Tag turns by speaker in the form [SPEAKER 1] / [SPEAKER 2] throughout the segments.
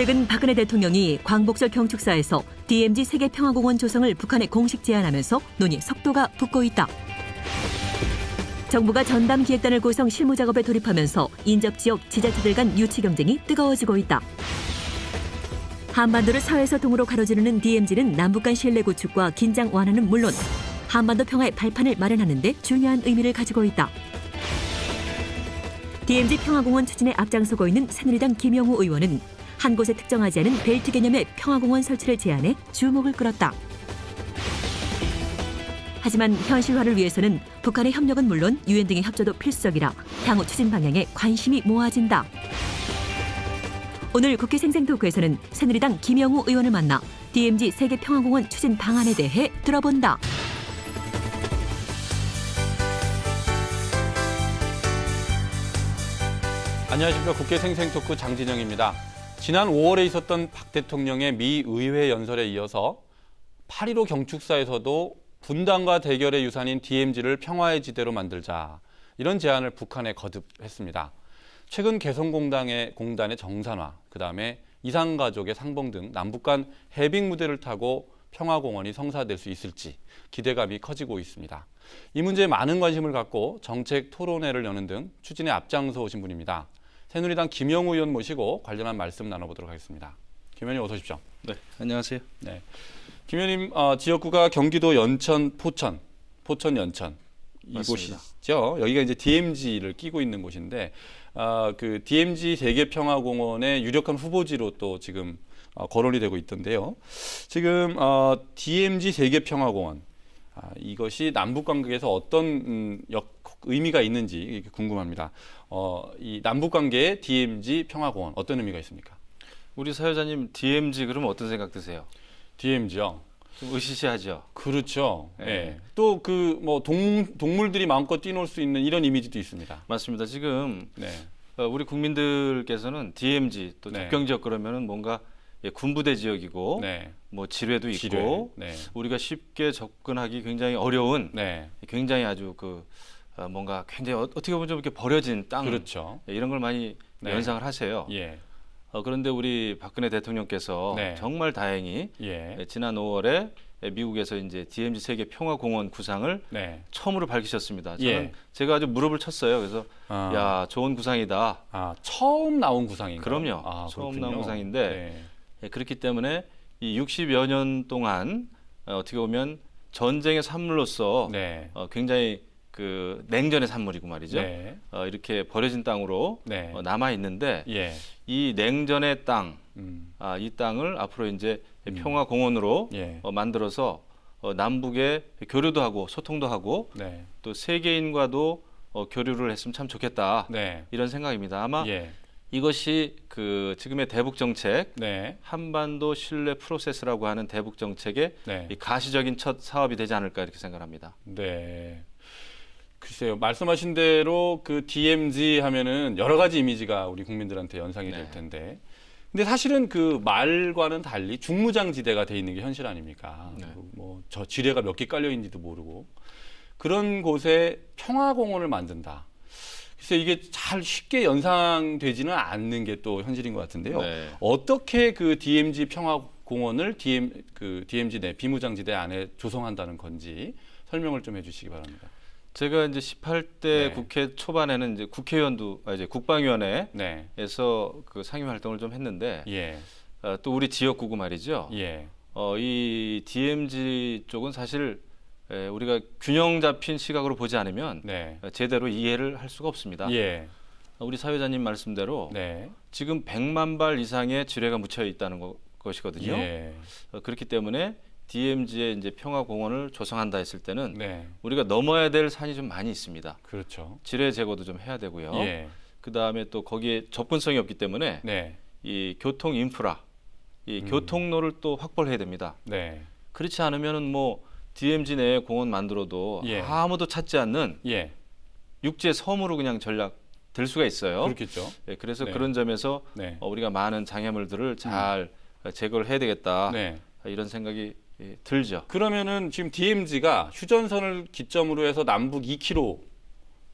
[SPEAKER 1] 최근 박근혜 대통령이 광복절 경축사에서 DMZ 세계평화공원 조성을 북한에 공식 제안하면서 논의 속도가 붙고 있다. 정부가 전담 기획단을 구성 실무 작업에 돌입하면서 인접 지역 지자체들 간 유치 경쟁이 뜨거워지고 있다. 한반도를 서에서 동으로 가로지르는 DMZ는 남북 간 신뢰 구축과 긴장 완화는 물론 한반도 평화의 발판을 마련하는 데 중요한 의미를 가지고 있다. DMZ 평화공원 추진에 앞장서고 있는 새누리당 김영우 의원은 한 곳에 특정하지 않은 벨트 개념의 평화공원 설치를 제안해 주목을 끌었다. 하지만 현실화를 위해서는 북한의 협력은 물론 유엔 등의 협조도 필수적이라 향후 추진 방향에 관심이 모아진다. 오늘 국회 생생토크에서는 새누리당 김영우 의원을 만나 DMZ 세계평화공원 추진 방안에 대해 들어본다.
[SPEAKER 2] 안녕하십니까 국회 생생토크 장진영입니다. 지난 5월에 있었던 박 대통령의 미 의회 연설에 이어서 8.15 경축사에서도 분단과 대결의 유산인 DMZ를 평화의 지대로 만들자 이런 제안을 북한에 거듭했습니다. 최근 개성공단의 공단의 정산화, 그 다음에 이산가족의 상봉 등 남북 간 해빙 무대를 타고 평화공원이 성사될 수 있을지 기대감이 커지고 있습니다. 이 문제에 많은 관심을 갖고 정책 토론회를 여는 등 추진에 앞장서 오신 분입니다. 새누리당 김영우 의원 모시고 관련한 말씀 나눠보도록 하겠습니다. 김 의원님 어서 오십시오.
[SPEAKER 3] 네, 안녕하세요.
[SPEAKER 2] 네. 김 의원님 어, 지역구가 경기도 연천, 포천, 포천 연천
[SPEAKER 3] 맞습니다.
[SPEAKER 2] 이곳이죠. 여기가 이제 DMZ를 끼고 있는 곳인데 어, 그 DMZ 세계평화공원의 유력한 후보지로 또 지금 어, 거론이 되고 있던데요. 지금 어, DMZ 세계평화공원 아, 이것이 남북 관계에서 어떤 음, 역, 의미가 있는지 궁금합니다. 어, 이 남북 관계의 DMZ 평화공원 어떤 의미가 있습니까?
[SPEAKER 3] 우리 사회자님 DMZ 그러면 어떤 생각 드세요?
[SPEAKER 2] DMZ요.
[SPEAKER 3] 좀 으시시하죠.
[SPEAKER 2] 그렇죠.
[SPEAKER 3] 네.
[SPEAKER 2] 예. 또 그 뭐 동물들이 마음껏 뛰놀 수 있는 이런 이미지도 있습니다.
[SPEAKER 3] 맞습니다. 지금
[SPEAKER 2] 네.
[SPEAKER 3] 어, 우리 국민들께서는 DMZ 또
[SPEAKER 2] 네.
[SPEAKER 3] 접경 지역 그러면은 뭔가 예, 군부대 지역이고
[SPEAKER 2] 네.
[SPEAKER 3] 뭐 지뢰도
[SPEAKER 2] 지뢰.
[SPEAKER 3] 있고
[SPEAKER 2] 네.
[SPEAKER 3] 우리가 쉽게 접근하기 굉장히 어려운
[SPEAKER 2] 네.
[SPEAKER 3] 굉장히 아주 그 어, 뭔가 굉장히 어, 어떻게 보면 좀 이렇게 버려진 땅
[SPEAKER 2] 그렇죠.
[SPEAKER 3] 예, 이런 걸 많이
[SPEAKER 2] 네.
[SPEAKER 3] 연상을 하세요.
[SPEAKER 2] 예.
[SPEAKER 3] 어, 그런데 우리 박근혜 대통령께서
[SPEAKER 2] 네.
[SPEAKER 3] 정말 다행히
[SPEAKER 2] 예.
[SPEAKER 3] 예, 지난 5월에 미국에서 이제 DMZ 세계 평화 공원 구상을
[SPEAKER 2] 네.
[SPEAKER 3] 처음으로 밝히셨습니다. 저는
[SPEAKER 2] 예.
[SPEAKER 3] 제가 아주 무릎을 쳤어요. 그래서
[SPEAKER 2] 아,
[SPEAKER 3] 야 좋은 구상이다.
[SPEAKER 2] 아, 처음 나온 구상인가요?
[SPEAKER 3] 그럼요.
[SPEAKER 2] 아,
[SPEAKER 3] 처음
[SPEAKER 2] 그렇군요.
[SPEAKER 3] 나온 구상인데
[SPEAKER 2] 네.
[SPEAKER 3] 예, 그렇기 때문에 이 60여 년 동안 어, 어떻게 보면 전쟁의 산물로서
[SPEAKER 2] 네.
[SPEAKER 3] 어, 굉장히 그 냉전의 산물이고 말이죠.
[SPEAKER 2] 네.
[SPEAKER 3] 어, 이렇게 버려진 땅으로
[SPEAKER 2] 네.
[SPEAKER 3] 어, 남아 있는데
[SPEAKER 2] 예.
[SPEAKER 3] 이 냉전의 땅,
[SPEAKER 2] 음.
[SPEAKER 3] 아, 이 땅을 앞으로 이제
[SPEAKER 2] 음.
[SPEAKER 3] 평화 공원으로
[SPEAKER 2] 예.
[SPEAKER 3] 어, 만들어서 어, 남북의 교류도 하고 소통도 하고
[SPEAKER 2] 네.
[SPEAKER 3] 또 세계인과도 어, 교류를 했으면 참 좋겠다.
[SPEAKER 2] 네.
[SPEAKER 3] 이런 생각입니다. 아마
[SPEAKER 2] 예.
[SPEAKER 3] 이것이 그 지금의 대북 정책
[SPEAKER 2] 네.
[SPEAKER 3] 한반도 신뢰 프로세스라고 하는 대북 정책의
[SPEAKER 2] 네.
[SPEAKER 3] 이 가시적인 첫 사업이 되지 않을까 이렇게 생각합니다.
[SPEAKER 2] 네. 글쎄요. 말씀하신 대로 그 DMZ 하면은 여러 가지 이미지가 우리 국민들한테 연상이 될
[SPEAKER 3] 네.
[SPEAKER 2] 텐데. 근데 사실은 그 말과는 달리 중무장지대가 돼 있는 게 현실 아닙니까?
[SPEAKER 3] 네.
[SPEAKER 2] 뭐저 지뢰가 몇 개 깔려 있는지도 모르고 그런 곳에 평화공원을 만든다. 글쎄 이게 잘 쉽게 연상되지는 않는 게 또 현실인 것 같은데요.
[SPEAKER 3] 네.
[SPEAKER 2] 어떻게 그 DMZ 평화공원을 DM 그 DMZ 내 비무장지대 안에 조성한다는 건지 설명을 좀 해주시기 바랍니다.
[SPEAKER 3] 제가 이제 18대
[SPEAKER 2] 네.
[SPEAKER 3] 국회 초반에는 이제 국회의원도 아, 이제 국방위원회에서
[SPEAKER 2] 네,
[SPEAKER 3] 그 상임 활동을 좀 했는데
[SPEAKER 2] 예,
[SPEAKER 3] 어, 또 우리 지역구고 말이죠.
[SPEAKER 2] 예,
[SPEAKER 3] 어, 이 DMZ 쪽은 사실 에, 우리가 균형 잡힌 시각으로 보지 않으면
[SPEAKER 2] 네,
[SPEAKER 3] 어, 제대로 이해를 할 수가 없습니다.
[SPEAKER 2] 예,
[SPEAKER 3] 어, 우리 사회자님 말씀대로
[SPEAKER 2] 네,
[SPEAKER 3] 지금 100만 발 이상의 지뢰가 묻혀 있다는 거- 것이거든요.
[SPEAKER 2] 예,
[SPEAKER 3] 어, 그렇기 때문에 DMZ의 이제 평화 공원을 조성한다 했을 때는
[SPEAKER 2] 네,
[SPEAKER 3] 우리가 넘어야 될 산이 좀 많이 있습니다.
[SPEAKER 2] 그렇죠.
[SPEAKER 3] 지뢰 제거도 좀 해야 되고요.
[SPEAKER 2] 예,
[SPEAKER 3] 그 다음에 또 거기에 접근성이 없기 때문에
[SPEAKER 2] 네,
[SPEAKER 3] 이 교통 인프라, 이
[SPEAKER 2] 음.
[SPEAKER 3] 교통로를 또 확보를 해야 됩니다.
[SPEAKER 2] 네,
[SPEAKER 3] 그렇지 않으면은 뭐 DMZ 내에 공원 만들어도
[SPEAKER 2] 예.
[SPEAKER 3] 아무도 찾지 않는
[SPEAKER 2] 예,
[SPEAKER 3] 육지의 섬으로 그냥 전략 될 수가 있어요.
[SPEAKER 2] 그렇겠죠.
[SPEAKER 3] 예, 그래서
[SPEAKER 2] 네.
[SPEAKER 3] 그런 점에서
[SPEAKER 2] 네,
[SPEAKER 3] 어, 우리가 많은 장애물들을 잘 어, 제거를 해야 되겠다
[SPEAKER 2] 네.
[SPEAKER 3] 이런 생각이 예, 들죠.
[SPEAKER 2] 그러면은 지금 DMZ가 휴전선을 기점으로 해서 남북 2km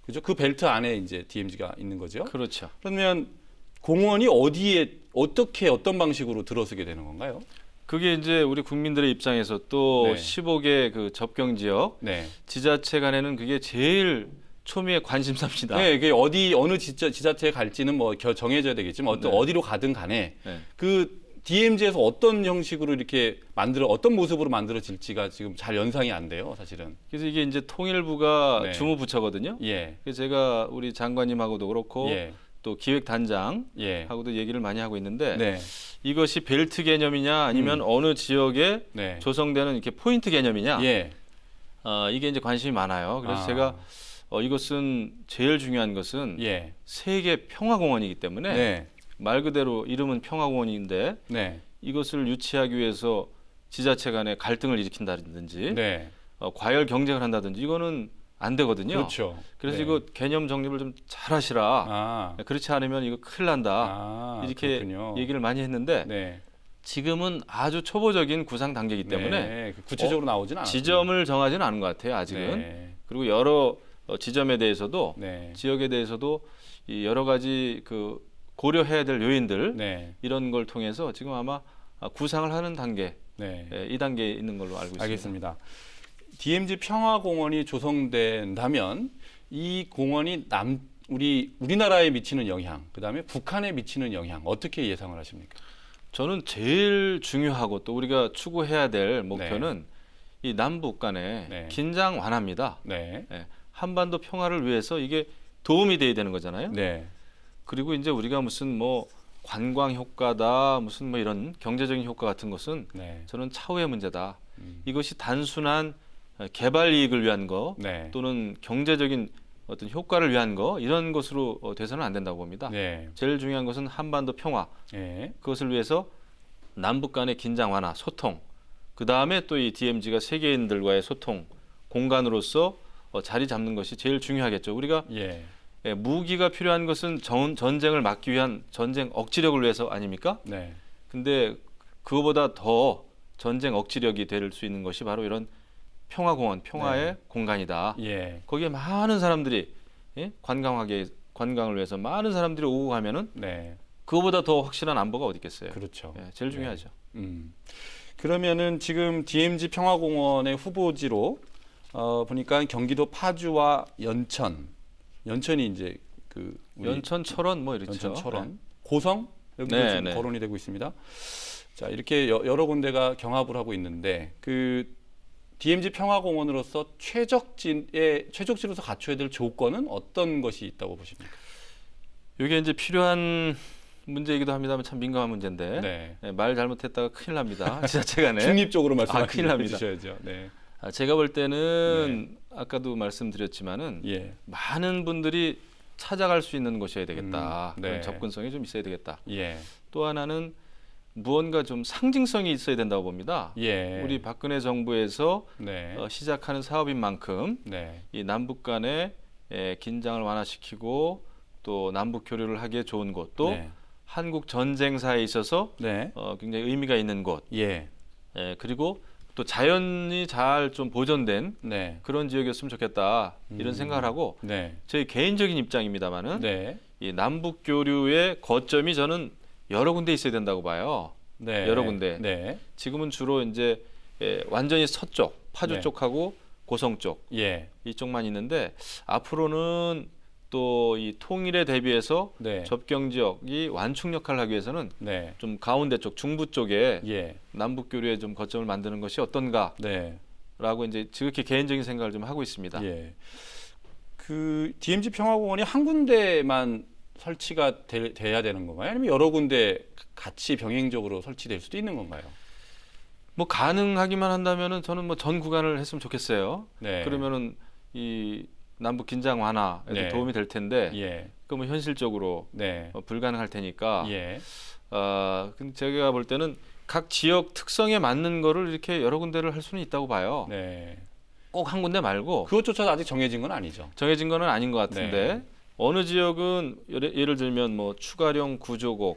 [SPEAKER 2] 그죠? 그 벨트 안에 이제 DMZ가 있는 거죠.
[SPEAKER 3] 그렇죠.
[SPEAKER 2] 그러면 공원이 어디에 어떻게 어떤 방식으로 들어서게 되는 건가요?
[SPEAKER 3] 그게 이제 우리 국민들의 입장에서 또
[SPEAKER 2] 네.
[SPEAKER 3] 15개 그 접경 지역
[SPEAKER 2] 네.
[SPEAKER 3] 지자체 간에는 그게 제일 초미의 관심사입니다.
[SPEAKER 2] 네, 이게 어디 어느 지자, 지자체에 갈지는 뭐 겨- 정해져야 되겠지만 어떤
[SPEAKER 3] 네.
[SPEAKER 2] 어디로 가든 간에
[SPEAKER 3] 네.
[SPEAKER 2] 그 DMZ에서 어떤 형식으로 이렇게 만들어 어떤 모습으로 만들어질지가 지금 잘 연상이 안 돼요, 사실은.
[SPEAKER 3] 그래서 이게 이제 통일부가
[SPEAKER 2] 네.
[SPEAKER 3] 주무부처거든요.
[SPEAKER 2] 예.
[SPEAKER 3] 그래서 제가 우리 장관님하고도 그렇고
[SPEAKER 2] 예.
[SPEAKER 3] 또 기획단장하고도
[SPEAKER 2] 예.
[SPEAKER 3] 얘기를 많이 하고 있는데
[SPEAKER 2] 네.
[SPEAKER 3] 이것이 벨트 개념이냐 아니면 어느 지역에
[SPEAKER 2] 네.
[SPEAKER 3] 조성되는 이렇게 포인트 개념이냐
[SPEAKER 2] 예.
[SPEAKER 3] 어, 이게 이제 관심이 많아요. 그래서
[SPEAKER 2] 아.
[SPEAKER 3] 제가 어, 이것은 제일 중요한 것은
[SPEAKER 2] 예.
[SPEAKER 3] 세계 평화공원이기 때문에
[SPEAKER 2] 네.
[SPEAKER 3] 말 그대로 이름은 평화공원인데
[SPEAKER 2] 네.
[SPEAKER 3] 이것을 유치하기 위해서 지자체 간에 갈등을 일으킨다든지
[SPEAKER 2] 네.
[SPEAKER 3] 어, 과열 경쟁을 한다든지 이거는 안 되거든요.
[SPEAKER 2] 그렇죠.
[SPEAKER 3] 그래서
[SPEAKER 2] 네.
[SPEAKER 3] 이거 개념 정립을 좀 잘하시라.
[SPEAKER 2] 아.
[SPEAKER 3] 그렇지 않으면 이거 큰일 난다.
[SPEAKER 2] 아,
[SPEAKER 3] 이렇게
[SPEAKER 2] 그렇군요.
[SPEAKER 3] 얘기를 많이 했는데
[SPEAKER 2] 네.
[SPEAKER 3] 지금은 아주 초보적인 구상 단계이기 때문에
[SPEAKER 2] 네. 그 구체적으로 나오진 않아요.
[SPEAKER 3] 지점을 정하지는 않은 것 같아요. 아직은.
[SPEAKER 2] 네.
[SPEAKER 3] 그리고 여러 어, 지점에 대해서도
[SPEAKER 2] 네.
[SPEAKER 3] 지역에 대해서도 이 여러 가지 그 고려해야 될 요인들
[SPEAKER 2] 네.
[SPEAKER 3] 이런 걸 통해서 지금 아마 아, 구상을 하는 단계
[SPEAKER 2] 네.
[SPEAKER 3] 예, 이 단계에 있는 걸로 알고 있습니다.
[SPEAKER 2] 알겠습니다. DMZ 평화공원이 조성된다면 이 공원이 남 우리 우리나라에 미치는 영향, 그다음에 북한에 미치는 영향 어떻게 예상을 하십니까?
[SPEAKER 3] 저는 제일 중요하고 또 우리가 추구해야 될 목표는 이 남북 간의
[SPEAKER 2] 네.
[SPEAKER 3] 긴장 완화입니다.
[SPEAKER 2] 네.
[SPEAKER 3] 예, 한반도 평화를 위해서 이게 도움이 돼야 되는 거잖아요.
[SPEAKER 2] 네.
[SPEAKER 3] 그리고 이제 우리가 무슨 뭐 관광 효과다 무슨 뭐 이런 경제적인 효과 같은 것은
[SPEAKER 2] 네.
[SPEAKER 3] 저는 차후의 문제다.
[SPEAKER 2] 음.
[SPEAKER 3] 이것이 단순한 어, 개발 이익을 위한 거
[SPEAKER 2] 네.
[SPEAKER 3] 또는 경제적인 어떤 효과를 위한 거 이런 것으로 어, 돼서는 안 된다고 봅니다.
[SPEAKER 2] 네.
[SPEAKER 3] 제일 중요한 것은 한반도 평화
[SPEAKER 2] 네.
[SPEAKER 3] 그것을 위해서 남북 간의 긴장 완화, 소통 그 다음에 또 이 DMZ가 세계인들과의 소통 공간으로서 어, 자리 잡는 것이 제일 중요하겠죠. 우리가
[SPEAKER 2] 예.
[SPEAKER 3] 예, 무기가 필요한 것은 전, 전쟁을 막기 위한 전쟁 억지력을 위해서 아닙니까?
[SPEAKER 2] 네.
[SPEAKER 3] 근데 그거보다 더 전쟁 억지력이 될 수 있는 것이 바로 이런 평화공원, 평화의
[SPEAKER 2] 네.
[SPEAKER 3] 공간이다.
[SPEAKER 2] 예.
[SPEAKER 3] 거기에 많은 사람들이 예? 관광하게 관광을 위해서 많은 사람들이 오고 가면은
[SPEAKER 2] 네.
[SPEAKER 3] 그거보다 더 확실한 안보가 어디 있겠어요?
[SPEAKER 2] 그렇죠.
[SPEAKER 3] 예, 제일 중요하죠.
[SPEAKER 2] 음. 그러면은 지금 DMZ 평화공원의 후보지로 어, 보니까 경기도 파주와 연천, 연천이 이제 그
[SPEAKER 3] 연천 철원 뭐 이렇죠.
[SPEAKER 2] 연천 철원, 고성 여기도
[SPEAKER 3] 네,
[SPEAKER 2] 지금
[SPEAKER 3] 네.
[SPEAKER 2] 거론이 되고 있습니다. 자 이렇게 여, 여러 군데가 경합을 하고 있는데 그 DMZ 평화공원으로서 최적진의 최적지로서 갖춰야 될 조건은 어떤 것이 있다고 보십니까?
[SPEAKER 3] 이게 이제 필요한 문제이기도 합니다만 참 민감한 문제인데
[SPEAKER 2] 네.
[SPEAKER 3] 예, 말 잘못했다가 큰일 납니다. 지자체 간에.
[SPEAKER 2] 중립적으로
[SPEAKER 3] 아,
[SPEAKER 2] 말씀해
[SPEAKER 3] 큰일 납니다.
[SPEAKER 2] 주셔야죠. 네.
[SPEAKER 3] 아, 제가 볼 때는 아까도 말씀드렸지만은
[SPEAKER 2] 예.
[SPEAKER 3] 많은 분들이 찾아갈 수 있는 곳이어야 되겠다.
[SPEAKER 2] 음, 네.
[SPEAKER 3] 그런 접근성이 좀 있어야 되겠다.
[SPEAKER 2] 예.
[SPEAKER 3] 또 하나는 무언가 좀 상징성이 있어야 된다고 봅니다.
[SPEAKER 2] 예.
[SPEAKER 3] 우리 박근혜 정부에서
[SPEAKER 2] 네.
[SPEAKER 3] 어, 시작하는 사업인 만큼
[SPEAKER 2] 네.
[SPEAKER 3] 이 남북 간의 에, 긴장을 완화시키고 또 남북 교류를 하기에 좋은 곳, 또
[SPEAKER 2] 네.
[SPEAKER 3] 한국 전쟁사에 있어서
[SPEAKER 2] 네.
[SPEAKER 3] 어, 굉장히 의미가 있는 곳,
[SPEAKER 2] 예.
[SPEAKER 3] 에, 그리고 또 자연이 잘 좀 보존된
[SPEAKER 2] 네.
[SPEAKER 3] 그런 지역이었으면 좋겠다 이런
[SPEAKER 2] 음.
[SPEAKER 3] 생각을 하고
[SPEAKER 2] 네.
[SPEAKER 3] 제 개인적인 입장입니다만은
[SPEAKER 2] 네.
[SPEAKER 3] 이 남북 교류의 거점이 저는 여러 군데 있어야 된다고 봐요.
[SPEAKER 2] 네.
[SPEAKER 3] 여러 군데.
[SPEAKER 2] 네.
[SPEAKER 3] 지금은 주로 이제 에, 완전히 서쪽 파주
[SPEAKER 2] 네.
[SPEAKER 3] 쪽하고 고성 쪽
[SPEAKER 2] 예.
[SPEAKER 3] 이쪽만 있는데 앞으로는 또 이 통일에 대비해서
[SPEAKER 2] 네.
[SPEAKER 3] 접경 지역이 완충 역할을 하기 위해서는
[SPEAKER 2] 네.
[SPEAKER 3] 좀 가운데 쪽 중부 쪽에
[SPEAKER 2] 예.
[SPEAKER 3] 남북 교류의 좀 거점을 만드는 것이 어떤가라고
[SPEAKER 2] 네.
[SPEAKER 3] 이제 지극히 개인적인 생각을 좀 하고 있습니다.
[SPEAKER 2] 예. 그 DMZ 평화공원이 한 군데만 설치가 되, 돼야 되는 건가요? 아니면 여러 군데 같이 병행적으로 설치될 수도 있는 건가요?
[SPEAKER 3] 뭐 가능하기만 한다면은 저는 뭐 전 구간을 했으면 좋겠어요.
[SPEAKER 2] 네.
[SPEAKER 3] 그러면은 이 남북 긴장 완화에도
[SPEAKER 2] 네.
[SPEAKER 3] 도움이 될 텐데
[SPEAKER 2] 예.
[SPEAKER 3] 그러면 현실적으로
[SPEAKER 2] 네.
[SPEAKER 3] 어, 불가능할 테니까
[SPEAKER 2] 예.
[SPEAKER 3] 어, 근데 제가 볼 때는 각 지역 특성에 맞는 거를 이렇게 여러 군데를 할 수는 있다고 봐요.
[SPEAKER 2] 네.
[SPEAKER 3] 꼭 한 군데 말고
[SPEAKER 2] 그것조차도 아직 정해진 건 아니죠.
[SPEAKER 3] 정해진 거는 아닌 것 같은데
[SPEAKER 2] 네.
[SPEAKER 3] 어느 지역은 예를, 예를 들면 뭐 추가령 구조곡에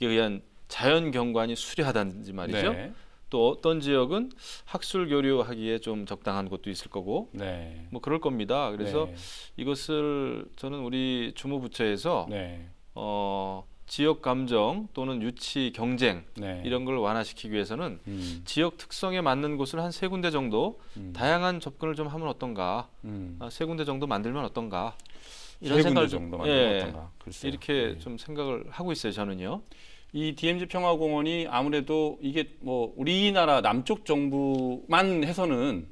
[SPEAKER 3] 의한 자연 경관이 수려하다든지 말이죠.
[SPEAKER 2] 네.
[SPEAKER 3] 또 어떤 지역은 학술 교류하기에 좀 적당한 곳도 있을 거고
[SPEAKER 2] 네.
[SPEAKER 3] 뭐 그럴 겁니다. 그래서
[SPEAKER 2] 네.
[SPEAKER 3] 이것을 저는 우리 주무부처에서
[SPEAKER 2] 네.
[SPEAKER 3] 어, 지역 감정 또는 유치 경쟁
[SPEAKER 2] 네.
[SPEAKER 3] 이런 걸 완화시키기 위해서는
[SPEAKER 2] 음,
[SPEAKER 3] 지역 특성에 맞는 곳을 한 세 군데 정도
[SPEAKER 2] 음,
[SPEAKER 3] 다양한 접근을 좀 하면 어떤가?
[SPEAKER 2] 음.
[SPEAKER 3] 아, 세 군데 정도 만들면 어떤가?
[SPEAKER 2] 세 군데
[SPEAKER 3] 생각을
[SPEAKER 2] 정도
[SPEAKER 3] 좀-
[SPEAKER 2] 만들면
[SPEAKER 3] 예,
[SPEAKER 2] 어떤가? 글쎄요.
[SPEAKER 3] 이렇게
[SPEAKER 2] 네.
[SPEAKER 3] 좀 생각을 하고 있어요. 저는요.
[SPEAKER 2] 이 DMZ 평화공원이 아무래도 이게 뭐 우리나라 남쪽 정부만 해서는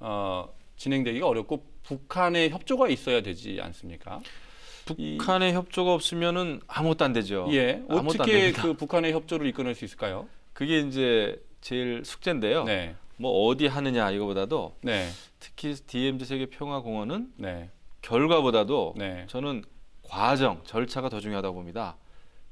[SPEAKER 2] 어, 진행되기가 어렵고 북한의 협조가 있어야 되지 않습니까? 이-
[SPEAKER 3] 북한의 협조가 없으면은 아무것도 안 되죠.
[SPEAKER 2] 예, 어떻게. 그 북한의 협조를 이끌어낼 수 있을까요?
[SPEAKER 3] 그게 이제 제일 숙제인데요.
[SPEAKER 2] 네,
[SPEAKER 3] 뭐 어디 하느냐 이거보다도
[SPEAKER 2] 네,
[SPEAKER 3] 특히 DMZ 세계 평화 공원은
[SPEAKER 2] 네,
[SPEAKER 3] 결과보다도
[SPEAKER 2] 네,
[SPEAKER 3] 저는 과정 절차가 더 중요하다고 봅니다.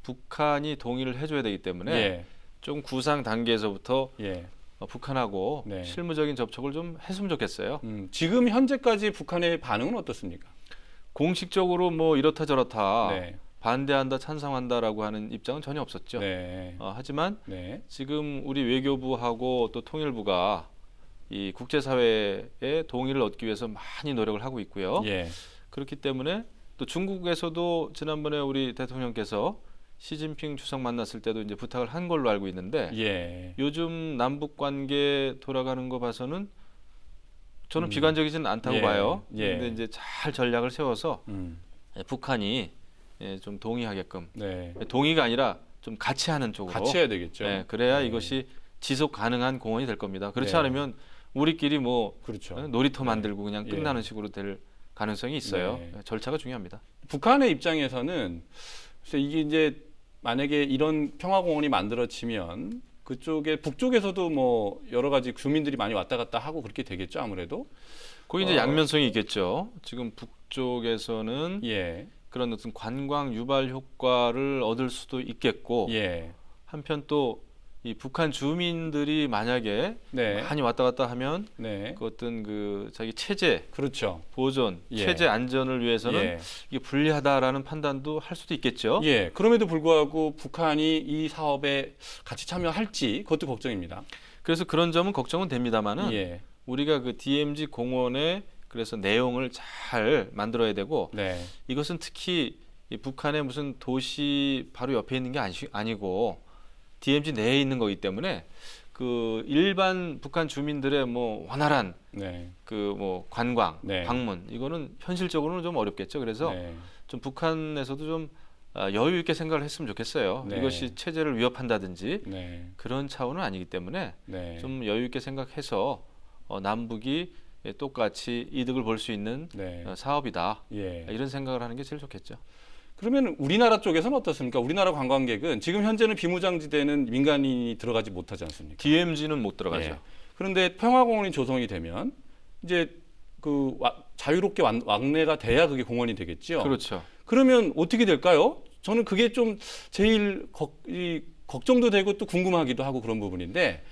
[SPEAKER 3] 북한이 동의를 해줘야 되기 때문에
[SPEAKER 2] 예,
[SPEAKER 3] 좀 구상 단계에서부터
[SPEAKER 2] 예.
[SPEAKER 3] 어, 북한하고
[SPEAKER 2] 네.
[SPEAKER 3] 실무적인 접촉을 좀 했으면 좋겠어요.
[SPEAKER 2] 음, 지금 현재까지 북한의 반응은 어떻습니까?
[SPEAKER 3] 공식적으로 뭐 이렇다 저렇다
[SPEAKER 2] 네,
[SPEAKER 3] 반대한다 찬성한다라고 하는 입장은 전혀 없었죠.
[SPEAKER 2] 네,
[SPEAKER 3] 어, 하지만
[SPEAKER 2] 네,
[SPEAKER 3] 지금 우리 외교부하고 또 통일부가 이 국제사회의 동의를 얻기 위해서 많이 노력을 하고 있고요.
[SPEAKER 2] 예,
[SPEAKER 3] 그렇기 때문에 또 중국에서도 지난번에 우리 대통령께서 시진핑 주석 만났을 때도 이제 부탁을 한 걸로 알고 있는데
[SPEAKER 2] 예,
[SPEAKER 3] 요즘 남북 관계 돌아가는 거 봐서는 저는
[SPEAKER 2] 음.
[SPEAKER 3] 비관적이지는 않다고
[SPEAKER 2] 예,
[SPEAKER 3] 봐요.
[SPEAKER 2] 예.
[SPEAKER 3] 근데 이제 잘 전략을 세워서
[SPEAKER 2] 음,
[SPEAKER 3] 예, 북한이 예, 좀 동의하게끔
[SPEAKER 2] 네,
[SPEAKER 3] 동의가 아니라 좀 같이 하는 쪽으로
[SPEAKER 2] 같이 해야 되겠죠.
[SPEAKER 3] 예, 그래야
[SPEAKER 2] 네.
[SPEAKER 3] 이것이 지속 가능한 공원이 될 겁니다. 그렇지
[SPEAKER 2] 네.
[SPEAKER 3] 않으면 우리끼리 뭐
[SPEAKER 2] 그렇죠.
[SPEAKER 3] 어, 놀이터 만들고 그냥
[SPEAKER 2] 예.
[SPEAKER 3] 끝나는 식으로 될 가능성이 있어요.
[SPEAKER 2] 네.
[SPEAKER 3] 예, 절차가 중요합니다.
[SPEAKER 2] 북한의 입장에서는 이게 이제 만약에 이런 평화공원이 만들어지면 그쪽에 북쪽에서도 뭐 여러 가지 주민들이 많이 왔다 갔다 하고 그렇게 되겠죠 아무래도
[SPEAKER 3] 거기 이제
[SPEAKER 2] 어.
[SPEAKER 3] 양면성이 있겠죠. 지금 북쪽에서는
[SPEAKER 2] 예
[SPEAKER 3] 그런 어떤 관광 유발 효과를 얻을 수도 있겠고
[SPEAKER 2] 예.
[SPEAKER 3] 한편 또 이 북한 주민들이 만약에
[SPEAKER 2] 네.
[SPEAKER 3] 많이 왔다 갔다 하면
[SPEAKER 2] 네.
[SPEAKER 3] 그 어떤 그 자기 체제
[SPEAKER 2] 그렇죠.
[SPEAKER 3] 보존,
[SPEAKER 2] 예.
[SPEAKER 3] 체제 안전을 위해서는
[SPEAKER 2] 예.
[SPEAKER 3] 이게 불리하다라는 판단도 할 수도 있겠죠.
[SPEAKER 2] 예. 그럼에도 불구하고 북한이 이 사업에 같이 참여할지 그것도 걱정입니다.
[SPEAKER 3] 그래서 그런 점은 걱정은 됩니다만은
[SPEAKER 2] 예.
[SPEAKER 3] 우리가 그 DMZ 공원의 그래서 내용을 잘 만들어야 되고
[SPEAKER 2] 네.
[SPEAKER 3] 이것은 특히 이 북한의 무슨 도시 바로 옆에 있는 게 아니, 아니고 DMZ 내에 있는 거기 때문에 그 일반 북한 주민들의 뭐 원활한
[SPEAKER 2] 네.
[SPEAKER 3] 그뭐 관광,
[SPEAKER 2] 네.
[SPEAKER 3] 방문 이거는 현실적으로는 좀 어렵겠죠. 그래서
[SPEAKER 2] 네.
[SPEAKER 3] 좀 북한에서도 좀 아, 여유 있게 생각을 했으면 좋겠어요.
[SPEAKER 2] 네.
[SPEAKER 3] 이것이 체제를 위협한다든지
[SPEAKER 2] 네.
[SPEAKER 3] 그런 차원은 아니기 때문에
[SPEAKER 2] 네.
[SPEAKER 3] 좀 여유 있게 생각해서 어, 남북이 예, 똑같이 이득을 볼 수 있는
[SPEAKER 2] 네.
[SPEAKER 3] 어, 사업이다.
[SPEAKER 2] 예.
[SPEAKER 3] 이런 생각을 하는 게 제일 좋겠죠.
[SPEAKER 2] 그러면 우리나라 쪽에서는 어떻습니까? 우리나라 관광객은 지금 현재는 비무장지대는 민간인이 들어가지 못하지 않습니까?
[SPEAKER 3] DMZ는 못 들어가죠.
[SPEAKER 2] 예. 그런데 평화공원이 조성이 되면 이제 그 와- 자유롭게 왕- 왕래가 돼야 그게 공원이 되겠죠.
[SPEAKER 3] 그렇죠.
[SPEAKER 2] 그러면 어떻게 될까요? 저는 그게 좀 제일 걱, 이, 걱정도 되고 또 궁금하기도 하고 그런 부분인데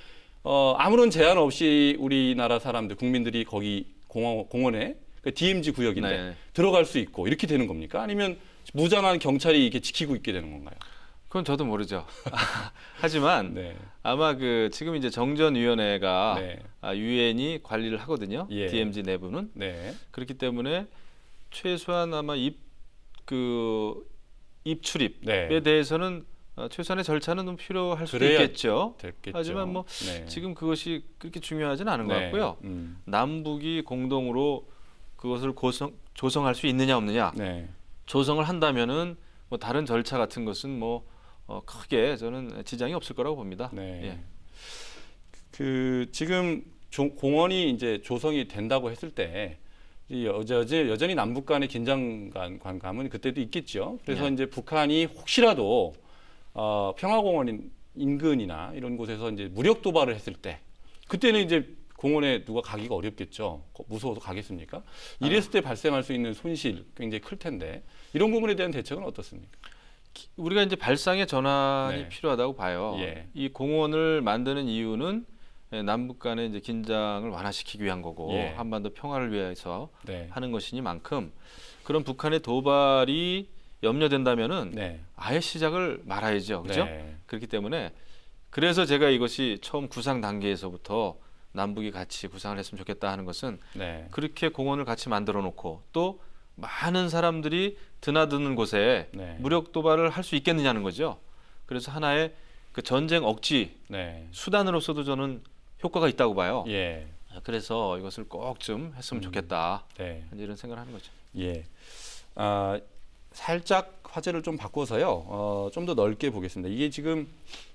[SPEAKER 2] 어, 아무런 제한 없이 우리나라 사람들 국민들이 거기 공원, 공원에 그 DMZ 구역인데
[SPEAKER 3] 네.
[SPEAKER 2] 들어갈 수 있고 이렇게 되는 겁니까? 아니면 무장한 경찰이 이렇게 지키고 있게 되는 건가요?
[SPEAKER 3] 그건 저도 모르죠. 하지만
[SPEAKER 2] 네.
[SPEAKER 3] 아마 그 지금 이제 정전위원회가
[SPEAKER 2] 네.
[SPEAKER 3] 아, 유엔이 관리를 하거든요.
[SPEAKER 2] 예.
[SPEAKER 3] DMZ 내부는
[SPEAKER 2] 네.
[SPEAKER 3] 그렇기 때문에 최소한 아마 입그 입출입에
[SPEAKER 2] 네.
[SPEAKER 3] 대해서는 어, 최소한의 절차는 좀 필요할 수도
[SPEAKER 2] 그래야
[SPEAKER 3] 있겠죠.
[SPEAKER 2] 됐겠죠.
[SPEAKER 3] 하지만 뭐
[SPEAKER 2] 네.
[SPEAKER 3] 지금 그것이 그렇게 중요하지는 않은 것
[SPEAKER 2] 네.
[SPEAKER 3] 같고요.
[SPEAKER 2] 음.
[SPEAKER 3] 남북이 공동으로 그것을 고성, 조성할 수 있느냐 없느냐
[SPEAKER 2] 네.
[SPEAKER 3] 조성을 한다면은 뭐 다른 절차 같은 것은 뭐 어, 크게 저는 지장이 없을 거라고 봅니다.
[SPEAKER 2] 네.
[SPEAKER 3] 예.
[SPEAKER 2] 그 지금 조- 공원이 이제 조성이 된다고 했을 때이 여전히 여전히 남북 간의 긴장감 감은 그때도 있겠죠. 그래서
[SPEAKER 3] 네.
[SPEAKER 2] 이제 북한이 혹시라도 어, 평화공원 인근이나 이런 곳에서 이제 무력 도발을 했을 때 그때는 이제 공원에 누가 가기가 어렵겠죠. 거- 무서워서 가겠습니까? 이랬을 때 발생할 수 있는 손실 굉장히 클 텐데 이런 부분에 대한 대책은 어떻습니까?
[SPEAKER 3] 우리가 이제 발상의 전환이
[SPEAKER 2] 네.
[SPEAKER 3] 필요하다고 봐요.
[SPEAKER 2] 예.
[SPEAKER 3] 이 공원을 만드는 이유는 예, 남북 간의 이제 긴장을 완화시키기 위한 거고
[SPEAKER 2] 예.
[SPEAKER 3] 한반도 평화를 위해서
[SPEAKER 2] 네.
[SPEAKER 3] 하는 것이니만큼 그런 북한의 도발이 염려된다면은
[SPEAKER 2] 네.
[SPEAKER 3] 아예 시작을 말아야죠. 그죠?
[SPEAKER 2] 네.
[SPEAKER 3] 그렇기 때문에 그래서 제가 이것이 처음 구상 단계에서부터 남북이 같이 구상을 했으면 좋겠다 하는 것은
[SPEAKER 2] 네.
[SPEAKER 3] 그렇게 공원을 같이 만들어 놓고 또 많은 사람들이 드나드는 곳에
[SPEAKER 2] 네.
[SPEAKER 3] 무력 도발을 할 수 있겠느냐는 거죠. 그래서 하나의 그 전쟁 억지
[SPEAKER 2] 네.
[SPEAKER 3] 수단으로서도 저는 효과가 있다고 봐요.
[SPEAKER 2] 예.
[SPEAKER 3] 그래서 이것을 꼭 좀 했으면
[SPEAKER 2] 음.
[SPEAKER 3] 좋겠다.
[SPEAKER 2] 네.
[SPEAKER 3] 이런 생각을 하는 거죠.
[SPEAKER 2] 예. 아, 살짝 화제를 좀 바꿔서요. 어, 좀 더 넓게 보겠습니다. 이게 지금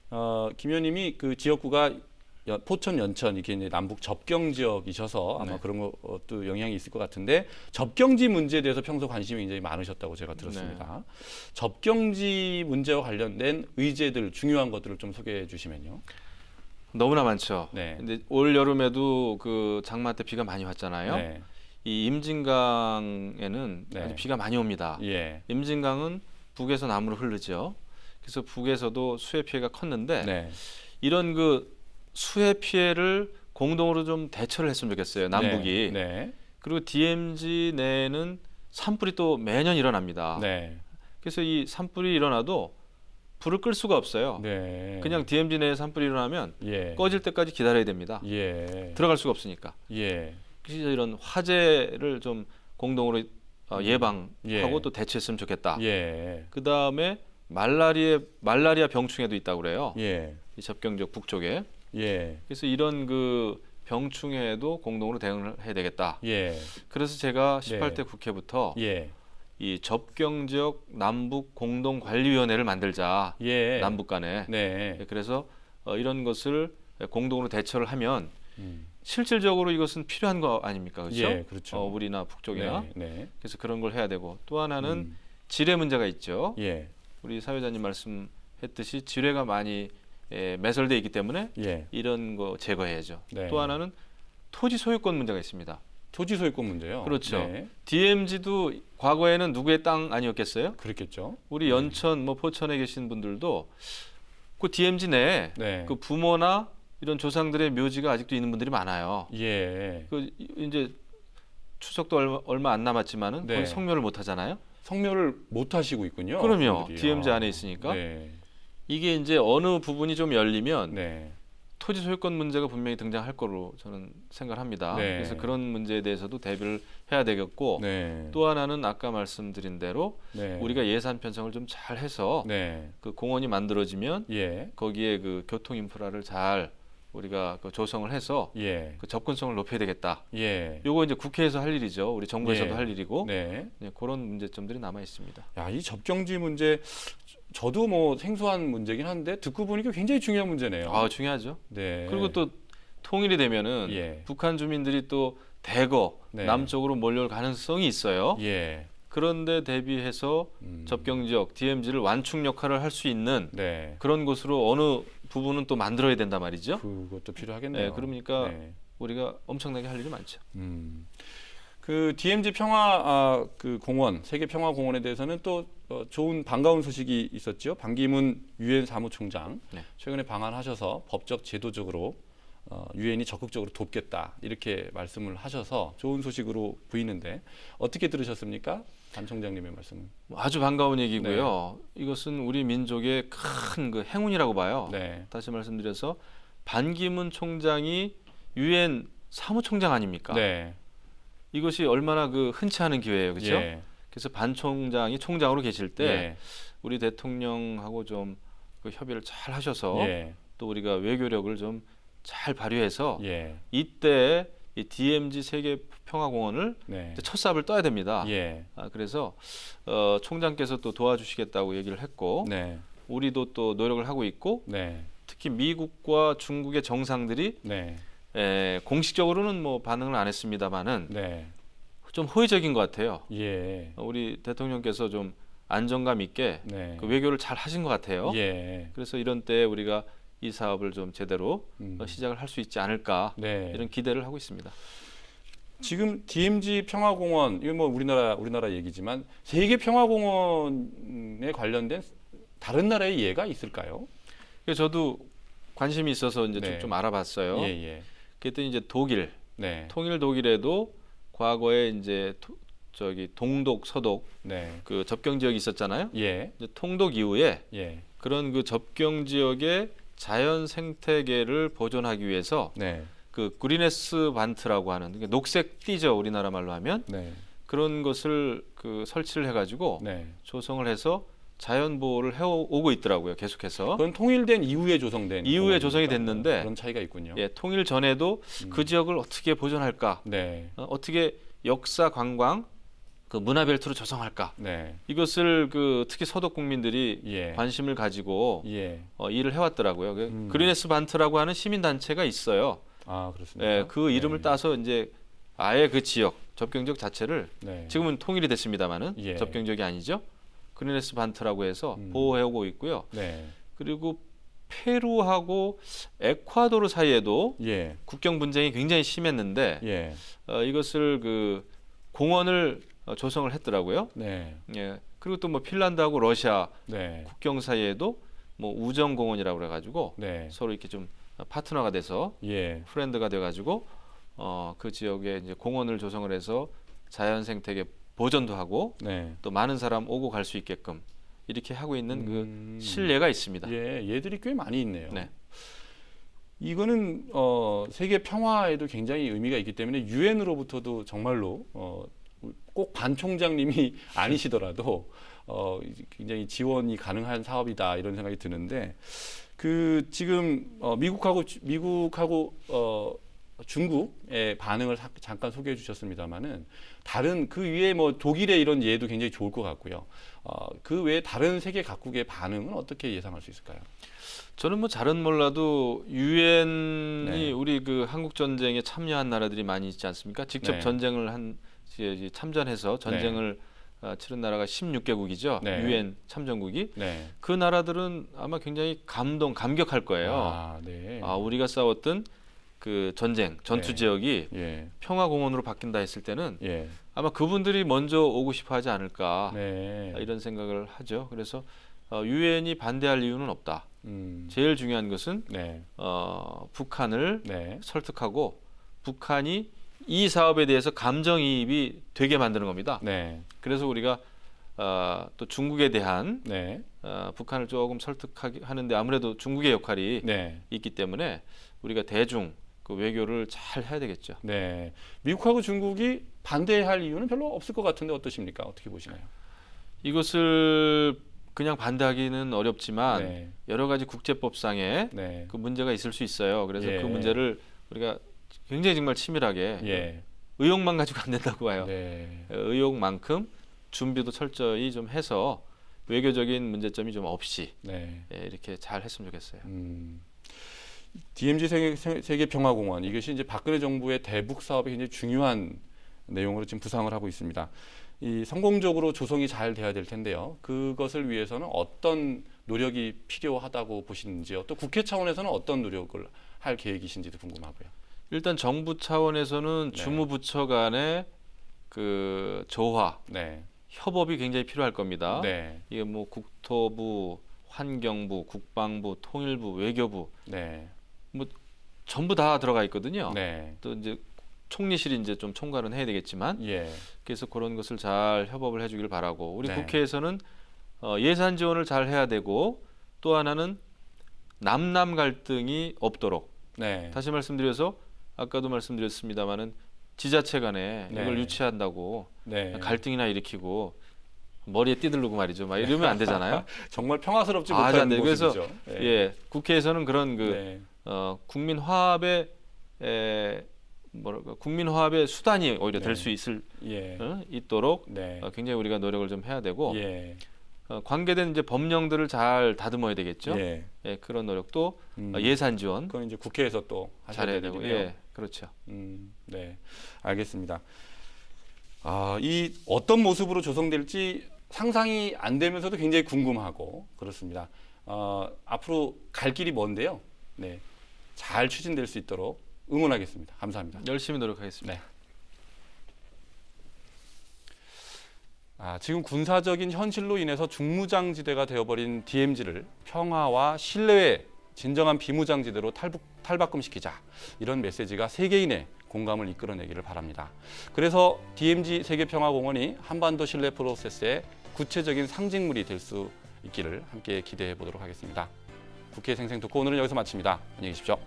[SPEAKER 2] 어, 김 의원님이 그 지역구가 연- 포천 연천 이게 이제 남북 접경 지역이셔서 아마
[SPEAKER 3] 네.
[SPEAKER 2] 그런 것도 영향이 있을 것 같은데 접경지 문제에 대해서 평소 관심이 굉장히 많으셨다고 제가 들었습니다. 접경지 문제와 관련된 의제들 중요한 것들을 좀 소개해 주시면요.
[SPEAKER 3] 너무나 많죠.
[SPEAKER 2] 네.
[SPEAKER 3] 근데 올 여름에도 그 장마 때 비가 많이 왔잖아요.
[SPEAKER 2] 네.
[SPEAKER 3] 이 임진강에는
[SPEAKER 2] 네.
[SPEAKER 3] 비가 많이 옵니다.
[SPEAKER 2] 예.
[SPEAKER 3] 임진강은 북에서 남으로 흐르죠. 그래서 북에서도 수해 피해가 컸는데
[SPEAKER 2] 네.
[SPEAKER 3] 이런 그 수해 피해를 공동으로 좀 대처를 했으면 좋겠어요. 남북이.
[SPEAKER 2] 네. 네.
[SPEAKER 3] 그리고 DMZ 내에는 산불이 또 매년 일어납니다.
[SPEAKER 2] 네.
[SPEAKER 3] 그래서 이 산불이 일어나도 불을 끌 수가 없어요.
[SPEAKER 2] 네.
[SPEAKER 3] 그냥 DMZ 내에 산불이 일어나면
[SPEAKER 2] 예.
[SPEAKER 3] 꺼질 때까지 기다려야 됩니다.
[SPEAKER 2] 예.
[SPEAKER 3] 들어갈 수가 없으니까.
[SPEAKER 2] 예.
[SPEAKER 3] 그래서 이런 화재를 좀 공동으로 어, 예방하고
[SPEAKER 2] 예.
[SPEAKER 3] 또 대처했으면 좋겠다.
[SPEAKER 2] 예.
[SPEAKER 3] 그 다음에 말라리아 말라리아 병충해도 있다고 그래요.
[SPEAKER 2] 예.
[SPEAKER 3] 이 접경적 북쪽에.
[SPEAKER 2] 예.
[SPEAKER 3] 그래서 이런 그 병충해에도 공동으로 대응을 해야 되겠다.
[SPEAKER 2] 예.
[SPEAKER 3] 그래서 제가
[SPEAKER 2] 네.
[SPEAKER 3] 18대 국회부터
[SPEAKER 2] 예.
[SPEAKER 3] 이 접경 지역 남북 공동 관리위원회를 만들자.
[SPEAKER 2] 예.
[SPEAKER 3] 남북 간에.
[SPEAKER 2] 네.
[SPEAKER 3] 그래서 어, 이런 것을 공동으로 대처를 하면
[SPEAKER 2] 음.
[SPEAKER 3] 실질적으로 이것은 필요한 거 아닙니까? 그렇죠?
[SPEAKER 2] 예, 그렇죠.
[SPEAKER 3] 어, 우리나 북쪽이나.
[SPEAKER 2] 네. 네.
[SPEAKER 3] 그래서 그런 걸 해야 되고 또 하나는
[SPEAKER 2] 음.
[SPEAKER 3] 지뢰 문제가 있죠.
[SPEAKER 2] 예.
[SPEAKER 3] 우리 사회자님 말씀했듯이 지뢰가 많이 에, 매설돼 있기 때문에
[SPEAKER 2] 예.
[SPEAKER 3] 이런 거 제거해야죠.
[SPEAKER 2] 네.
[SPEAKER 3] 또 하나는 토지 소유권 문제가 있습니다.
[SPEAKER 2] 토지 소유권 문제요.
[SPEAKER 3] 그렇죠.
[SPEAKER 2] 네.
[SPEAKER 3] DMZ도 과거에는 누구의 땅 아니었겠어요?
[SPEAKER 2] 그렇겠죠.
[SPEAKER 3] 우리 연천 뭐 포천에 계신 분들도 그 DMZ 내에
[SPEAKER 2] 네.
[SPEAKER 3] 그 부모나 이런 조상들의 묘지가 아직도 있는 분들이 많아요.
[SPEAKER 2] 예.
[SPEAKER 3] 그 이제 추석도 얼마, 얼마 안 남았지만은
[SPEAKER 2] 네.
[SPEAKER 3] 거기 성묘를 못 하잖아요.
[SPEAKER 2] 성묘를 못 하시고 있군요.
[SPEAKER 3] 그럼요.
[SPEAKER 2] 분들이.
[SPEAKER 3] DMZ
[SPEAKER 2] 아.
[SPEAKER 3] 안에 있으니까.
[SPEAKER 2] 네.
[SPEAKER 3] 이게 이제 어느 부분이 좀 열리면
[SPEAKER 2] 네.
[SPEAKER 3] 토지 소유권 문제가 분명히 등장할 거로 저는 생각합니다.
[SPEAKER 2] 네.
[SPEAKER 3] 그래서 그런 문제에 대해서도 대비를 해야 되겠고
[SPEAKER 2] 네.
[SPEAKER 3] 또 하나는 아까 말씀드린 대로
[SPEAKER 2] 네.
[SPEAKER 3] 우리가 예산 편성을 좀 잘 해서
[SPEAKER 2] 네.
[SPEAKER 3] 그 공원이 만들어지면
[SPEAKER 2] 예.
[SPEAKER 3] 거기에 그 교통 인프라를 잘 우리가 그 조성을 해서
[SPEAKER 2] 예.
[SPEAKER 3] 그 접근성을 높여야 되겠다.
[SPEAKER 2] 예.
[SPEAKER 3] 요거 이제 국회에서 할 일이죠. 우리 정부에서도
[SPEAKER 2] 예.
[SPEAKER 3] 할 일이고
[SPEAKER 2] 네.
[SPEAKER 3] 네, 그런 문제점들이 남아 있습니다.
[SPEAKER 2] 야, 이 접경지 문제 저도 뭐 생소한 문제긴 한데 듣고 보니까 굉장히 중요한 문제네요.
[SPEAKER 3] 아 중요하죠.
[SPEAKER 2] 네.
[SPEAKER 3] 그리고 또 통일이 되면은
[SPEAKER 2] 예.
[SPEAKER 3] 북한 주민들이 또 대거
[SPEAKER 2] 네.
[SPEAKER 3] 남쪽으로 몰려올 가능성이 있어요.
[SPEAKER 2] 예.
[SPEAKER 3] 그런데 대비해서
[SPEAKER 2] 음.
[SPEAKER 3] 접경 지역 DMZ를 완충 역할을 할 수 있는
[SPEAKER 2] 네.
[SPEAKER 3] 그런 곳으로 어느 부분은 또 만들어야 된단 말이죠.
[SPEAKER 2] 그것도 필요하겠네요.
[SPEAKER 3] 네, 그러니까
[SPEAKER 2] 네.
[SPEAKER 3] 우리가 엄청나게 할 일이 많죠.
[SPEAKER 2] 음. 그 DMZ 평화 아, 그 공원 세계 평화 공원에 대해서는 또 어, 좋은 반가운 소식이 있었죠. 반기문 유엔 사무총장
[SPEAKER 3] 네.
[SPEAKER 2] 최근에 방한하셔서 법적 제도적으로 어, 유엔이 적극적으로 돕겠다 이렇게 말씀을 하셔서 좋은 소식으로 보이는데 어떻게 들으셨습니까, 반 총장님의 말씀은?
[SPEAKER 3] 뭐 아주 반가운 얘기고요. 이것은 우리 민족의 큰 그 행운이라고 봐요.
[SPEAKER 2] 네,
[SPEAKER 3] 다시 말씀드려서 반기문 총장이 유엔 사무총장 아닙니까?
[SPEAKER 2] 네,
[SPEAKER 3] 이것이 얼마나 그 흔치 않은 기회예요, 그렇죠?
[SPEAKER 2] 예,
[SPEAKER 3] 그래서 반 총장이 총장으로 계실 때
[SPEAKER 2] 예,
[SPEAKER 3] 우리 대통령하고 좀 그 협의를 잘 하셔서
[SPEAKER 2] 예,
[SPEAKER 3] 또 우리가 외교력을 좀 잘 발휘해서
[SPEAKER 2] 예,
[SPEAKER 3] 이때 이 DMZ 세계 평화공원을
[SPEAKER 2] 네,
[SPEAKER 3] 첫 삽을 떠야 됩니다.
[SPEAKER 2] 예,
[SPEAKER 3] 아, 그래서 어, 총장께서 또 도와주시겠다고 얘기를 했고
[SPEAKER 2] 네,
[SPEAKER 3] 우리도 또 노력을 하고 있고
[SPEAKER 2] 네,
[SPEAKER 3] 특히 미국과 중국의 정상들이
[SPEAKER 2] 네,
[SPEAKER 3] 에, 공식적으로는 뭐 반응을 안 했습니다만은
[SPEAKER 2] 네,
[SPEAKER 3] 좀 호의적인 것 같아요.
[SPEAKER 2] 예,
[SPEAKER 3] 어, 우리 대통령께서 좀 안정감 있게
[SPEAKER 2] 네,
[SPEAKER 3] 그 외교를 잘 하신 것 같아요.
[SPEAKER 2] 예,
[SPEAKER 3] 그래서 이런 때 우리가 이 사업을 좀 제대로
[SPEAKER 2] 음.
[SPEAKER 3] 어, 시작을 할 수 있지 않을까
[SPEAKER 2] 네.
[SPEAKER 3] 이런 기대를 하고 있습니다.
[SPEAKER 2] 지금 DMZ 평화공원 이거 뭐 우리나라 우리나라 얘기지만 세계 평화공원에 관련된 다른 나라의 예가 있을까요?
[SPEAKER 3] 그래서 저도 관심이 있어서 이제
[SPEAKER 2] 네.
[SPEAKER 3] 좀, 좀 알아봤어요.
[SPEAKER 2] 예, 예.
[SPEAKER 3] 그랬더니 이제 독일,
[SPEAKER 2] 네.
[SPEAKER 3] 통일 독일에도 과거에 이제 토- 저기 동독, 서독
[SPEAKER 2] 네.
[SPEAKER 3] 그 접경 지역이 있었잖아요.
[SPEAKER 2] 예.
[SPEAKER 3] 이제 통독 이후에
[SPEAKER 2] 예.
[SPEAKER 3] 그런 그 접경 지역의 자연 생태계를 보존하기 위해서
[SPEAKER 2] 네.
[SPEAKER 3] 그 그리네스 반트라고 하는 그게 녹색 띠죠 우리나라 말로 하면
[SPEAKER 2] 네.
[SPEAKER 3] 그런 것을 그 설치를 해가지고
[SPEAKER 2] 네.
[SPEAKER 3] 조성을 해서 자연 보호를 해오고 있더라고요. 계속해서.
[SPEAKER 2] 그건 통일된 이후에 조성된
[SPEAKER 3] 이후에 조성이 됐는데
[SPEAKER 2] 그런 차이가 있군요.
[SPEAKER 3] 예, 통일 전에도
[SPEAKER 2] 음.
[SPEAKER 3] 그 지역을 어떻게 보존할까?
[SPEAKER 2] 네.
[SPEAKER 3] 어, 어떻게 역사 관광 그 문화 벨트로 조성할까?
[SPEAKER 2] 네.
[SPEAKER 3] 이것을 그 특히 서독 국민들이
[SPEAKER 2] 예.
[SPEAKER 3] 관심을 가지고
[SPEAKER 2] 예.
[SPEAKER 3] 어, 일을 해왔더라고요. 그
[SPEAKER 2] 음.
[SPEAKER 3] 그린에스 반트라고 하는 시민 단체가 있어요.
[SPEAKER 2] 아 그렇습니다.
[SPEAKER 3] 예, 그 이름을 따서 이제 아예 그 지역 접경 지역 자체를
[SPEAKER 2] 네.
[SPEAKER 3] 지금은 통일이 됐습니다만은
[SPEAKER 2] 예.
[SPEAKER 3] 접경 지역이 아니죠. 그린에스 반트라고 해서
[SPEAKER 2] 음.
[SPEAKER 3] 보호해오고 있고요.
[SPEAKER 2] 네.
[SPEAKER 3] 그리고 페루하고 에콰도르 사이에도
[SPEAKER 2] 예.
[SPEAKER 3] 국경 분쟁이 굉장히 심했는데
[SPEAKER 2] 예.
[SPEAKER 3] 어, 이것을 그 공원을 어, 조성을 했더라고요.
[SPEAKER 2] 네.
[SPEAKER 3] 예. 그리고 또 뭐 핀란드하고 러시아
[SPEAKER 2] 네.
[SPEAKER 3] 국경 사이에도 뭐 우정 공원이라고 그래가지고
[SPEAKER 2] 네.
[SPEAKER 3] 서로 이렇게 좀 파트너가 돼서
[SPEAKER 2] 예.
[SPEAKER 3] 프렌드가 돼가지고 어, 그 지역에 이제 공원을 조성을 해서 자연 생태계 보존도 하고
[SPEAKER 2] 네.
[SPEAKER 3] 또 많은 사람 오고 갈 수 있게끔 이렇게 하고 있는
[SPEAKER 2] 음.
[SPEAKER 3] 그 신뢰가 있습니다.
[SPEAKER 2] 예, 얘들이 꽤 많이 있네요.
[SPEAKER 3] 네.
[SPEAKER 2] 이거는 어, 세계 평화에도 굉장히 의미가 있기 때문에 유엔으로부터도 정말로 어, 꼭 반 총장님이 아니시더라도 어, 굉장히 지원이 가능한 사업이다 이런 생각이 드는데 그 지금 어, 미국하고 주- 미국하고 어, 중국의 반응을 사- 잠깐 소개해 주셨습니다만은 다른 그 위에 뭐 독일의 이런 예도 굉장히 좋을 것 같고요. 어, 그 외에 다른 세계 각국의 반응은 어떻게 예상할 수 있을까요?
[SPEAKER 3] 저는 뭐 잘은 몰라도 유엔이
[SPEAKER 2] 네.
[SPEAKER 3] 우리 그 한국 전쟁에 참여한 나라들이 많이 있지 않습니까? 직접
[SPEAKER 2] 네.
[SPEAKER 3] 전쟁을 한 참전해서 전쟁을 어, 치른 나라가 16개국이죠.
[SPEAKER 2] 네.
[SPEAKER 3] 유엔 참전국이
[SPEAKER 2] 네.
[SPEAKER 3] 그 나라들은 아마 굉장히 감동, 감격할 거예요.
[SPEAKER 2] 아, 네.
[SPEAKER 3] 아, 우리가 싸웠던 그 전쟁, 전투
[SPEAKER 2] 네.
[SPEAKER 3] 지역이
[SPEAKER 2] 예.
[SPEAKER 3] 평화 공원으로 바뀐다 했을 때는
[SPEAKER 2] 예.
[SPEAKER 3] 아마 그분들이 먼저 오고 싶어 하지 않을까
[SPEAKER 2] 네.
[SPEAKER 3] 아, 이런 생각을 하죠. 그래서 어, 유엔이 반대할 이유는 없다.
[SPEAKER 2] 음.
[SPEAKER 3] 제일 중요한 것은
[SPEAKER 2] 네.
[SPEAKER 3] 어, 북한을
[SPEAKER 2] 네.
[SPEAKER 3] 설득하고 북한이 이 사업에 대해서 감정이입이 되게 만드는 겁니다.
[SPEAKER 2] 네.
[SPEAKER 3] 그래서 우리가 어, 또 중국에 대한
[SPEAKER 2] 네.
[SPEAKER 3] 어, 북한을 조금 설득하게 하는데 아무래도 중국의 역할이
[SPEAKER 2] 네.
[SPEAKER 3] 있기 때문에 우리가 대중 그 외교를 잘 해야 되겠죠.
[SPEAKER 2] 네. 미국하고 중국이 반대할 이유는 별로 없을 것 같은데 어떠십니까? 어떻게 보시나요?
[SPEAKER 3] 이것을 그냥 반대하기는 어렵지만
[SPEAKER 2] 네.
[SPEAKER 3] 여러 가지 국제법상에
[SPEAKER 2] 네.
[SPEAKER 3] 그 문제가 있을 수 있어요. 그래서
[SPEAKER 2] 예.
[SPEAKER 3] 그 문제를 우리가 굉장히 정말 치밀하게
[SPEAKER 2] 예.
[SPEAKER 3] 의혹만 가지고 안 된다고 봐요.
[SPEAKER 2] 네.
[SPEAKER 3] 의혹만큼 준비도 철저히 좀 해서 외교적인 문제점이 좀 없이
[SPEAKER 2] 네.
[SPEAKER 3] 예, 이렇게 잘 했으면 좋겠어요.
[SPEAKER 2] 음. DMZ 세계, 세- 세계 평화공원 이것이 이제 박근혜 정부의 대북 사업에 굉장히 중요한 내용으로 지금 부상을 하고 있습니다. 이 성공적으로 조성이 잘 돼야 될 텐데요. 그것을 위해서는 어떤 노력이 필요하다고 보시는지요? 또 국회 차원에서는 어떤 노력을 할 계획이신지도 궁금하고요.
[SPEAKER 3] 일단 정부 차원에서는
[SPEAKER 2] 네.
[SPEAKER 3] 주무부처 간의 그 조화,
[SPEAKER 2] 네.
[SPEAKER 3] 협업이 굉장히 필요할 겁니다.
[SPEAKER 2] 네.
[SPEAKER 3] 이게 뭐 국토부, 환경부, 국방부, 통일부, 외교부
[SPEAKER 2] 네.
[SPEAKER 3] 전부 다 들어가 있거든요.
[SPEAKER 2] 네.
[SPEAKER 3] 또 이제 총리실이 이제 좀 총괄은 해야 되겠지만
[SPEAKER 2] 예.
[SPEAKER 3] 그래서 그런 것을 잘 협업을 해주길 바라고 우리
[SPEAKER 2] 네.
[SPEAKER 3] 국회에서는 어, 예산 지원을 잘 해야 되고 또 하나는 남남 갈등이 없도록
[SPEAKER 2] 네.
[SPEAKER 3] 다시 말씀드려서 아까도 말씀드렸습니다마는 지자체 간에
[SPEAKER 2] 네.
[SPEAKER 3] 이걸 유치한다고
[SPEAKER 2] 네.
[SPEAKER 3] 갈등이나 일으키고 머리에 띠들르고 말이죠. 막 이러면 안 되잖아요.
[SPEAKER 2] 정말 평화스럽지
[SPEAKER 3] 아,
[SPEAKER 2] 못한
[SPEAKER 3] 안 돼. 그래서
[SPEAKER 2] 모습이죠. 네.
[SPEAKER 3] 예, 국회에서는 그런 그
[SPEAKER 2] 네.
[SPEAKER 3] 어, 국민 화합의 에, 뭐랄까 국민 화합의 수단이 오히려
[SPEAKER 2] 네.
[SPEAKER 3] 될수 있을
[SPEAKER 2] 예.
[SPEAKER 3] 어, 있도록
[SPEAKER 2] 네.
[SPEAKER 3] 어, 굉장히 우리가 노력을 좀 해야 되고
[SPEAKER 2] 예.
[SPEAKER 3] 어, 관계된 이제 법령들을 잘 다듬어야 되겠죠. 예,
[SPEAKER 2] 예.
[SPEAKER 3] 그런 노력도
[SPEAKER 2] 음.
[SPEAKER 3] 어, 예산 지원
[SPEAKER 2] 그건 이제 국회에서 또 하셔야
[SPEAKER 3] 잘해야
[SPEAKER 2] 될
[SPEAKER 3] 되고
[SPEAKER 2] 일이네요.
[SPEAKER 3] 예, 그렇죠.
[SPEAKER 2] 음, 네, 알겠습니다. 아, 이 어떤 모습으로 조성될지 상상이 안 되면서도 굉장히 궁금하고 그렇습니다. 어, 앞으로 갈 길이 먼데요. 네, 잘 추진될 수 있도록 응원하겠습니다. 감사합니다.
[SPEAKER 3] 열심히 노력하겠습니다.
[SPEAKER 2] 네. 아, 지금 군사적인 현실로 인해서 중무장지대가 되어버린 DMZ를 평화와 신뢰의 진정한 비무장지대로 탈북, 탈바꿈시키자 이런 메시지가 세계인의 공감을 이끌어내기를 바랍니다. 그래서 DMZ 세계평화공원이 한반도 신뢰 프로세스의 구체적인 상징물이 될 수 있기를 함께 기대해 보도록 하겠습니다. 국회 생생토크 오늘은 여기서 마칩니다. 안녕히 계십시오.